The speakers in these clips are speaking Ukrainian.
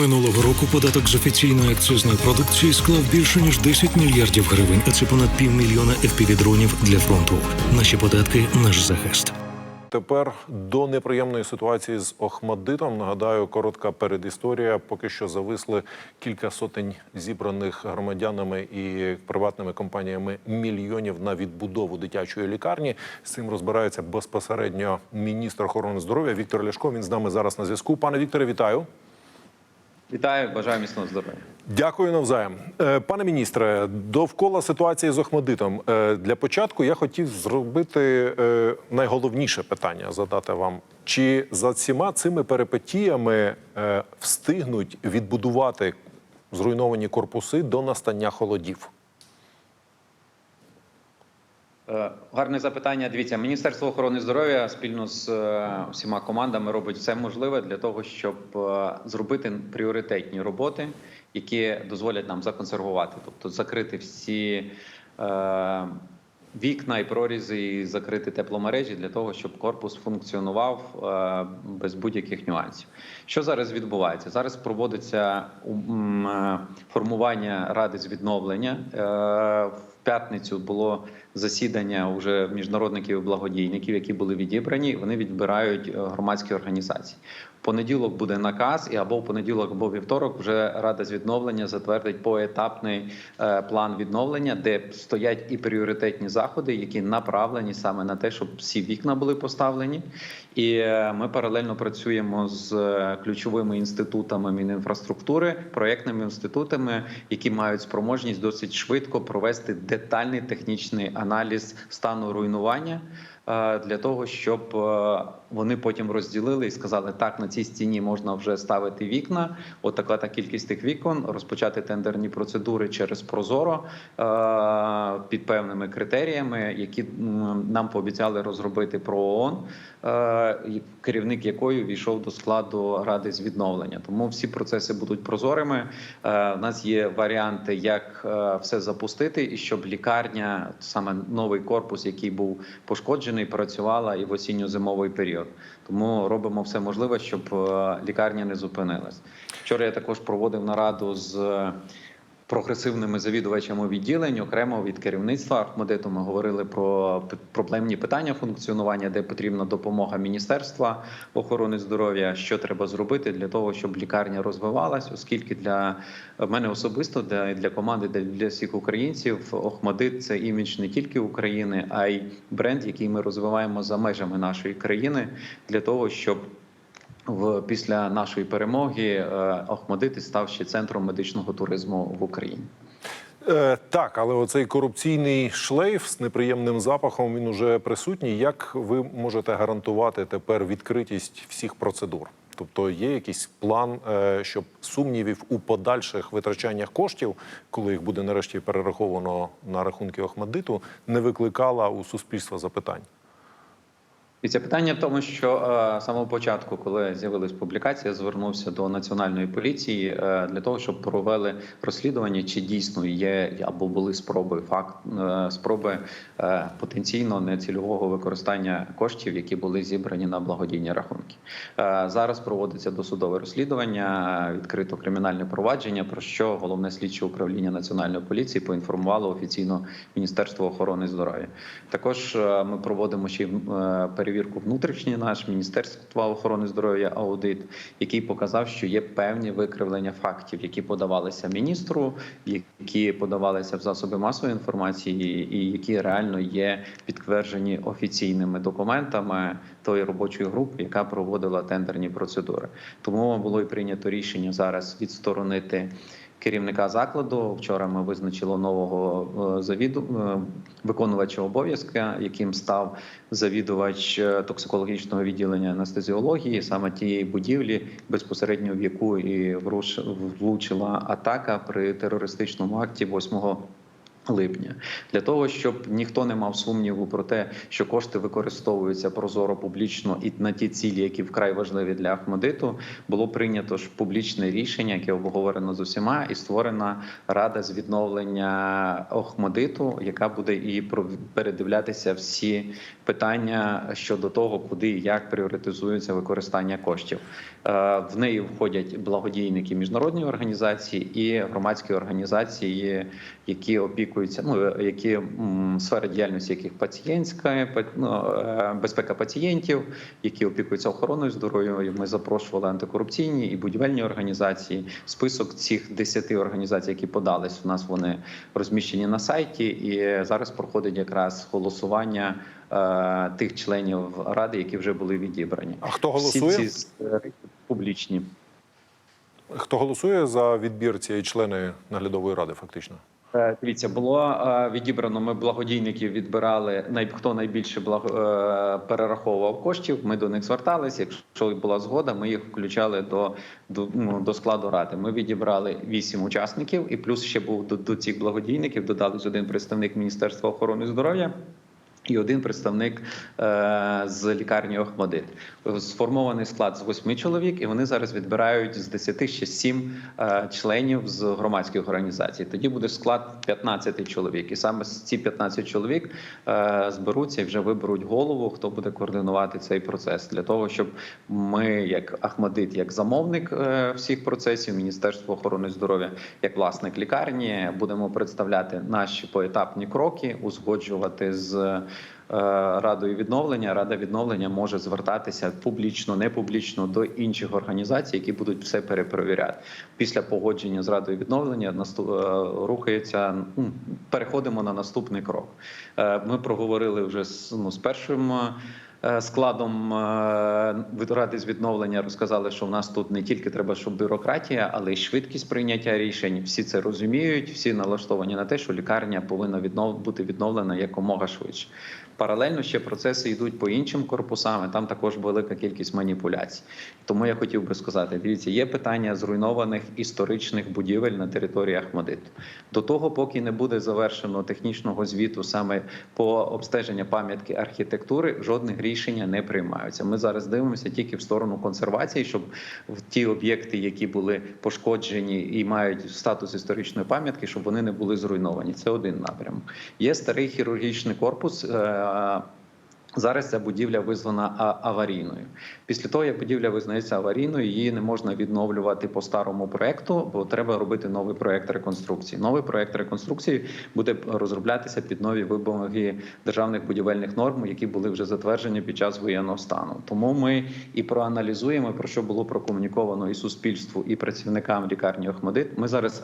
Минулого року податок з офіційної акцизної продукції склав більше ніж 10 мільярдів гривень, а це понад півмільйона FPV-дронів для фронту. Наші податки наш захист. Тепер до неприємної ситуації з Охмадитом. Нагадаю, коротка передісторія. Поки що зависли кілька сотень зібраних громадянами і приватними компаніями мільйонів на відбудову дитячої лікарні. З цим розбирається безпосередньо міністр охорони здоров'я Віктор Ляшко. Він з нами зараз на зв'язку. Пане Вікторе, вітаю. Вітаю, бажаю міцного здоров'я. Дякую навзаєм. Е, Пане міністре, довкола ситуації з Охмадитом. Е, Для початку я хотів зробити е, найголовніше питання задати вам. Чи за всіма цими перипетіями встигнуть відбудувати зруйновані корпуси до настання холодів? Е, Гарне запитання. Дивіться, Міністерство охорони здоров'я спільно з усіма всіма командами робить все можливе для того, щоб е, зробити пріоритетні роботи, які дозволять нам законсервувати, тобто закрити всі е, вікна і прорізи, і закрити тепломережі для того, щоб корпус функціонував е, без будь-яких нюансів. Що зараз відбувається? Зараз проводиться е, формування ради з відновлення. Е, В п'ятницю було засідання уже міжнародників і благодійників, які були відібрані. Вони відбирають громадські організації. Понеділок буде наказ, і або в понеділок, або вівторок вже рада з відновлення затвердить поетапний план відновлення, де стоять і пріоритетні заходи, які направлені саме на те, щоб всі вікна були поставлені. І е, ми паралельно працюємо з е, ключовими інститутами Мінінфраструктури, проєктними інститутами, які мають спроможність досить швидко провести детальний технічний аналіз стану руйнування. е, Для того щоб вони потім розділили і сказали, так на цій стіні можна вже ставити вікна. От така та кількість тих вікон, розпочати тендерні процедури через Прозоро під певними критеріями, які нам пообіцяли розробити про ООН, е, керівник якої війшов до складу ради з відновлення. Тому всі процеси будуть прозорими. Е, У нас є варіанти, як е, все запустити, і щоб лікарня, саме новий корпус, який був пошкоджений, працювала і в осінньо-зимовий період. Тому робимо все можливе, щоб е, лікарня не зупинилась. Вчора я також проводив нараду з. Прогресивними завідувачами відділень окремо від керівництва Ахмедиту ми говорили про проблемні питання функціонування, де потрібна допомога Міністерства охорони здоров'я, що треба зробити для того, щоб лікарня розвивалась, оскільки для мене особисто для, для команди, для, для всіх українців, Охмадит це імідж не тільки України, а й бренд, який ми розвиваємо за межами нашої країни, для того, щоб в після нашої перемоги е, Охмадит став ще центром медичного туризму в Україні. Е, так, але оцей корупційний шлейф з неприємним запахом він уже присутній. Як ви можете гарантувати тепер відкритість всіх процедур? Тобто є якийсь план, е, щоб сумнівів у подальших витрачаннях коштів, коли їх буде нарешті перераховано на рахунки Охмадиту, не викликала у суспільства запитань? І це питання в тому, що е, з самого початку, коли з'явилась публікація, я звернувся до національної поліції е, для того, щоб провели розслідування, чи дійсно є або були спроби факт е, спроби потенційно нецільового використання коштів, які були зібрані на благодійні рахунки. Зараз проводиться досудове розслідування, відкрито кримінальне провадження. Про що головне слідче управління національної поліції поінформувало офіційно Міністерство охорони здоров'я. Також ми проводимо ще е, перевірку внутрішньої наш Міністерства охорони здоров'я аудит, який показав, що є певні викривлення фактів, які подавалися міністру, які подавалися в засоби масової інформації, і які реально є підтверджені офіційними документами тої робочої групи, яка проводила тендерні процедури. Тому було і прийнято рішення зараз відсторонити керівника закладу. Вчора ми визначили нового е, завіду е, виконувача обов'язка, яким став завідувач е, токсикологічного відділення анестезіології, саме тієї будівлі, безпосередньо в яку і влучила атака при терористичному акті 8 Липня для того, щоб ніхто не мав сумніву про те, що кошти використовуються прозоро публічно і на ті цілі, які вкрай важливі для Ахмедиту, було прийнято ж публічне рішення, яке обговорено з усіма, і створена рада з відновлення Охмадиту, яка буде і передивлятися всі питання щодо того, куди і як пріоритизується використання коштів. Е, В неї входять благодійники міжнародні організації і громадські організації, які опікуються, ну які м, сфера діяльності яких пацієнтська па- ну, е, безпека пацієнтів, які опікуються охороною здоров'я. Ми запрошували антикорупційні і будівельні організації. Список цих 10 організацій, які подались, у нас вони розміщені на сайті, і зараз проходить якраз голосування е, тих членів ради, які вже були відібрані. А хто голосує? Всі ці публічні. Хто голосує за відбір цієї члени наглядової ради, фактично? Е, Дивіться, було е, відібрано. Ми благодійників відбирали хто найбільше благо, е, перераховував коштів. Ми до них зверталися. Якщо була згода, ми їх включали до, до, ну, до складу ради. Ми відібрали вісім учасників, і плюс ще був до, до цих благодійників. Додались один представник Міністерства охорони здоров'я. І один представник е, з лікарні Охмадит. Сформований склад з восьми чоловік, і вони зараз відбирають з 10 ще 7 е, членів з громадських організацій. Тоді буде склад 15 чоловік. І саме ці 15 чоловік е, зберуться і вже виберуть голову, хто буде координувати цей процес для того, щоб ми, як Ахмадит, як замовник всіх процесів, Міністерство охорони здоров'я, як власник лікарні, будемо представляти наші поетапні кроки, узгоджувати з. Е, Радою відновлення Рада відновлення може звертатися публічно, не публічно до інших організацій, які будуть все перепровіряти. Після погодження з радою відновлення е, рухається. Переходимо на наступний крок. Е, Ми проговорили вже з ну з першим. Е, Складом е, ради з відновлення розказали, що в нас тут не тільки треба, щоб бюрократія, але й швидкість прийняття рішень. Всі це розуміють, всі налаштовані на те, що лікарня повинна віднов... бути відновлена якомога швидше. Паралельно ще процеси йдуть по іншим корпусам. і Там також велика кількість маніпуляцій. Тому я хотів би сказати: дивіться, є питання зруйнованих історичних будівель на території Ахмадиту. До того, поки не буде завершено технічного звіту саме по обстеженню пам'ятки архітектури, жодних рішення не приймаються. Ми зараз дивимося тільки в сторону консервації, щоб ті об'єкти, які були пошкоджені і мають статус історичної пам'ятки, щоб вони не були зруйновані. Це один напрямок. Є старий хірургічний корпус. Зараз ця будівля визвана аварійною. Після того, як будівля визнається аварійною, її не можна відновлювати по старому проекту, бо треба робити новий проект реконструкції. Новий проект реконструкції буде розроблятися під нові вимоги державних будівельних норм, які були вже затверджені під час воєнного стану. Тому ми і проаналізуємо, про що було прокомуніковано і суспільству, і працівникам лікарні Охмадит. Ми зараз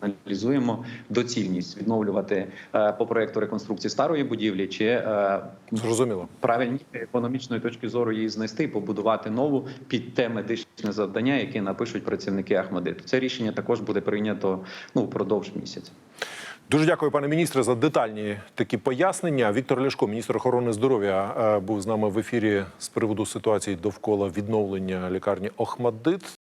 аналізуємо доцільність відновлювати е, по проекту реконструкції старої будівлі чи е, Зрозуміло. правильні економічної точки зору її знести і побудувати нову під те медичне завдання, яке напишуть працівники Ахмадиту. Це рішення також буде прийнято ну впродовж місяця. Дуже дякую, пане міністре, за детальні такі пояснення. Віктор Ляшко, міністр охорони здоров'я, е, був з нами в ефірі з приводу ситуації довкола відновлення лікарні Охмаддит.